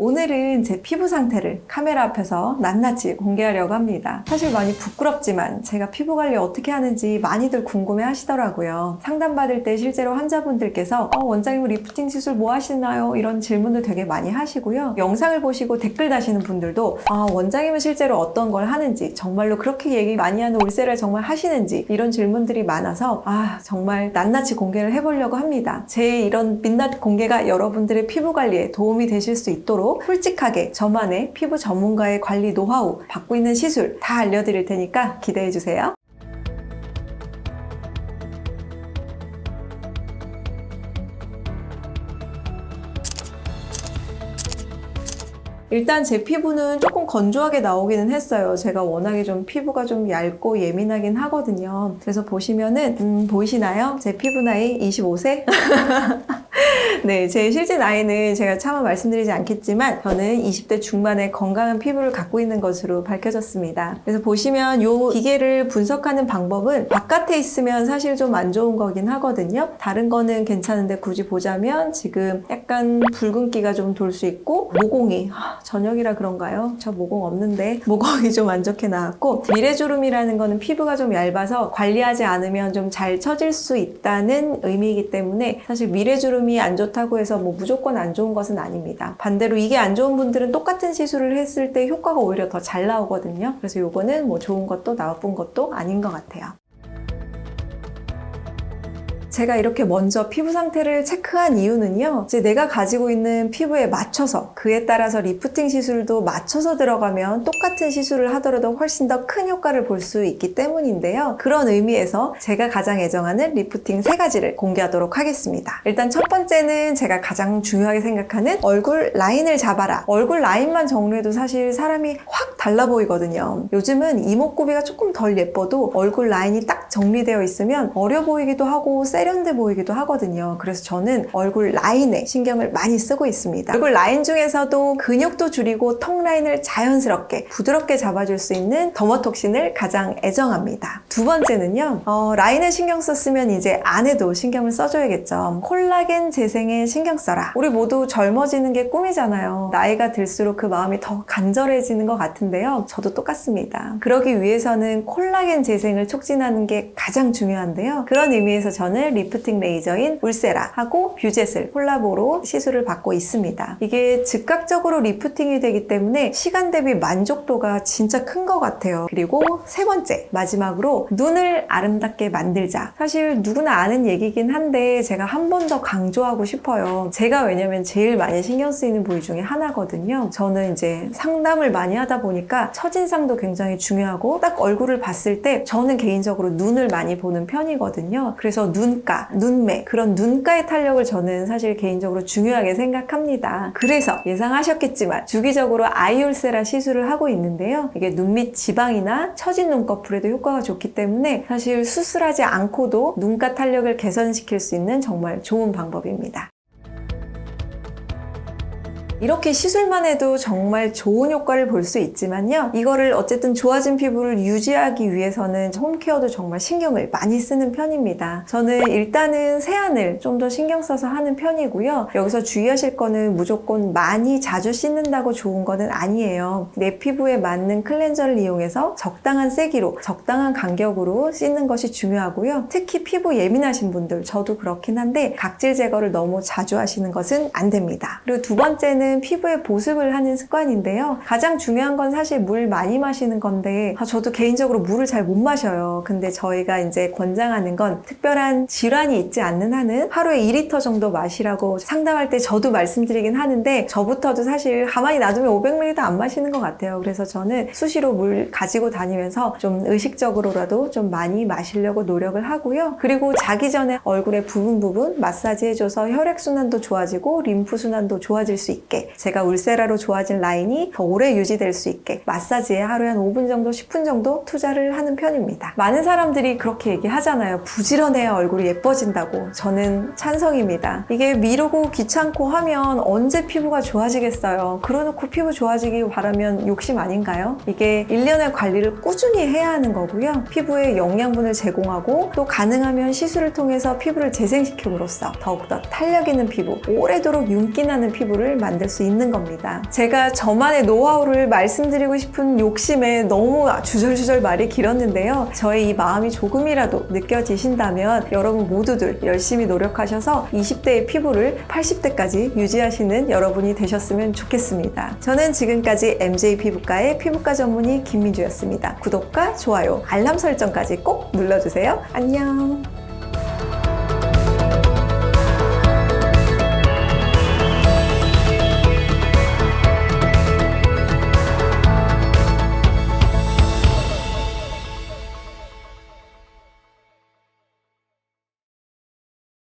오늘은 제 피부 상태를 카메라 앞에서 낱낱이 공개하려고 합니다. 사실 많이 부끄럽지만 제가 피부 관리 어떻게 하는지 많이들 궁금해 하시더라고요. 상담받을 때 실제로 환자분들께서 어, 원장님 리프팅 시술 뭐 하시나요? 이런 질문도 되게 많이 하시고요. 영상을 보시고 댓글 다시는 분들도 아, 원장님은 실제로 어떤 걸 하는지 정말로 그렇게 얘기 많이 하는 울세를 정말 하시는지 이런 질문들이 많아서 아, 정말 낱낱이 공개를 해보려고 합니다. 제 이런 민낯 공개가 여러분들의 피부 관리에 도움이 되실 수 있도록 솔직하게 저만의 피부 전문가의 관리 노하우, 받고 있는 시술 다 알려드릴 테니까 기대해 주세요. 일단 제 피부는 조금 건조하게 나오기는 했어요. 제가 워낙에 좀 피부가 좀 얇고 예민하긴 하거든요. 그래서 보시면은 음, 보이시나요? 제 피부 나이 25세? 네, 제 실제 나이는 제가 차마 말씀드리지 않겠지만 저는 20대 중반에 건강한 피부를 갖고 있는 것으로 밝혀졌습니다. 그래서 보시면 이 기계를 분석하는 방법은 바깥에 있으면 사실 좀 안 좋은 거긴 하거든요. 다른 거는 괜찮은데 굳이 보자면 지금 약간 붉은기가 좀 돌 수 있고 모공이 아, 저녁이라 그런가요? 저 모공 없는데 모공이 좀 안 좋게 나왔고 미래주름이라는 거는 피부가 좀 얇아서 관리하지 않으면 좀 잘 처질 수 있다는 의미이기 때문에 사실 미래주름 이 안 좋다고 해서 뭐 무조건 안 좋은 것은 아닙니다. 반대로 이게 안 좋은 분들은 똑같은 시술을 했을 때 효과가 오히려 더 잘 나오거든요. 그래서 요거는 뭐 좋은 것도 나쁜 것도 아닌 것 같아요. 제가 이렇게 먼저 피부 상태를 체크한 이유는요. 이제 내가 가지고 있는 피부에 맞춰서 그에 따라서 리프팅 시술도 맞춰서 들어가면 똑같은 시술을 하더라도 훨씬 더 큰 효과를 볼 수 있기 때문인데요. 그런 의미에서 제가 가장 애정하는 리프팅 세 가지를 공개하도록 하겠습니다. 일단 첫 번째는 제가 가장 중요하게 생각하는 얼굴 라인을 잡아라. 얼굴 라인만 정리해도 사실 사람이 확 달라 보이거든요. 요즘은 이목구비가 조금 덜 예뻐도 얼굴 라인이 딱 정리되어 있으면 어려 보이기도 하고 세련돼 보이기도 하거든요. 그래서 저는 얼굴 라인에 신경을 많이 쓰고 있습니다. 얼굴 라인 중에서도 근육도 줄이고 턱 라인을 자연스럽게 부드럽게 잡아줄 수 있는 더머톡신을 가장 애정합니다. 두 번째는요. 어, 라인에 신경 썼으면 이제 안에도 신경을 써줘야겠죠. 콜라겐 재생에 신경 써라. 우리 모두 젊어지는 게 꿈이잖아요. 나이가 들수록 그 마음이 더 간절해지는 것 같은데 요. 저도 똑같습니다. 그러기 위해서는 콜라겐 재생을 촉진하는 게 가장 중요한데요. 그런 의미에서 저는 리프팅 레이저인 울세라하고 뷰젯을 콜라보로 시술을 받고 있습니다. 이게 즉각적으로 리프팅이 되기 때문에 시간 대비 만족도가 진짜 큰 것 같아요. 그리고 세 번째, 마지막으로 눈을 아름답게 만들자. 사실 누구나 아는 얘기긴 한데 제가 한 번 더 강조하고 싶어요. 제가 왜냐면 제일 많이 신경 쓰이는 부위 중에 하나거든요. 저는 이제 상담을 많이 하다 보니 까 첫인상도 굉장히 중요하고 딱 얼굴을 봤을 때 저는 개인적으로 눈을 많이 보는 편이거든요. 그래서 눈가, 눈매, 그런 눈가의 탄력을 저는 사실 개인적으로 중요하게 생각합니다. 그래서 예상하셨겠지만 주기적으로 아이올세라 시술을 하고 있는데요. 이게 눈밑 지방이나 처진 눈꺼풀에도 효과가 좋기 때문에 사실 수술하지 않고도 눈가 탄력을 개선시킬 수 있는 정말 좋은 방법입니다. 이렇게 시술만 해도 정말 좋은 효과를 볼 수 있지만요. 이거를 어쨌든 좋아진 피부를 유지하기 위해서는 홈케어도 정말 신경을 많이 쓰는 편입니다. 저는 일단은 세안을 좀 더 신경 써서 하는 편이고요. 여기서 주의하실 거는 무조건 많이 자주 씻는다고 좋은 거는 아니에요. 내 피부에 맞는 클렌저를 이용해서 적당한 세기로, 적당한 간격으로 씻는 것이 중요하고요. 특히 피부 예민하신 분들, 저도 그렇긴 한데 각질 제거를 너무 자주 하시는 것은 안 됩니다. 그리고 두 번째는 피부의 보습을 하는 습관인데요. 가장 중요한 건 사실 물 많이 마시는 건데 아, 저도 개인적으로 물을 잘 못 마셔요. 근데 저희가 이제 권장하는 건 특별한 질환이 있지 않는 한은 하루에 2리터 정도 마시라고 상담할 때 저도 말씀드리긴 하는데 저부터도 사실 가만히 놔두면 500ml도 안 마시는 것 같아요. 그래서 저는 수시로 물 가지고 다니면서 좀 의식적으로라도 좀 많이 마시려고 노력을 하고요. 그리고 자기 전에 얼굴의 부분 부분 마사지 해줘서 혈액순환도 좋아지고 림프순환도 좋아질 수 있게 제가 울세라로 좋아진 라인이 더 오래 유지될 수 있게 마사지에 하루에 한 5분 정도, 10분 정도 투자를 하는 편입니다. 많은 사람들이 그렇게 얘기하잖아요. 부지런해야 얼굴이 예뻐진다고. 저는 찬성입니다. 이게 미루고 귀찮고 하면 언제 피부가 좋아지겠어요. 그러놓고 피부 주어지기 바라면 욕심 아닌가요? 이게 1년의 관리를 꾸준히 해야 하는 거고요. 피부에 영양분을 제공하고 또 가능하면 시술을 통해서 피부를 재생시킴으로써 더욱더 탄력 있는 피부, 오래도록 윤기 나는 피부를 만들 수 있는 겁니다. 제가 저만의 노하우를 말씀드리고 싶은 욕심에 너무 주절주절 말이 길었는데요. 저의 이 마음이 조금이라도 느껴지신다면 여러분 모두들 열심히 노력하셔서 20대의 피부를 80대까지 유지하시는 여러분이 되셨으면 좋겠습니다. 저는 지금까지 MJ 피부과의 피부과 전문의 김민주였습니다. 구독과 좋아요, 알람 설정까지 꼭 눌러주세요. 안녕!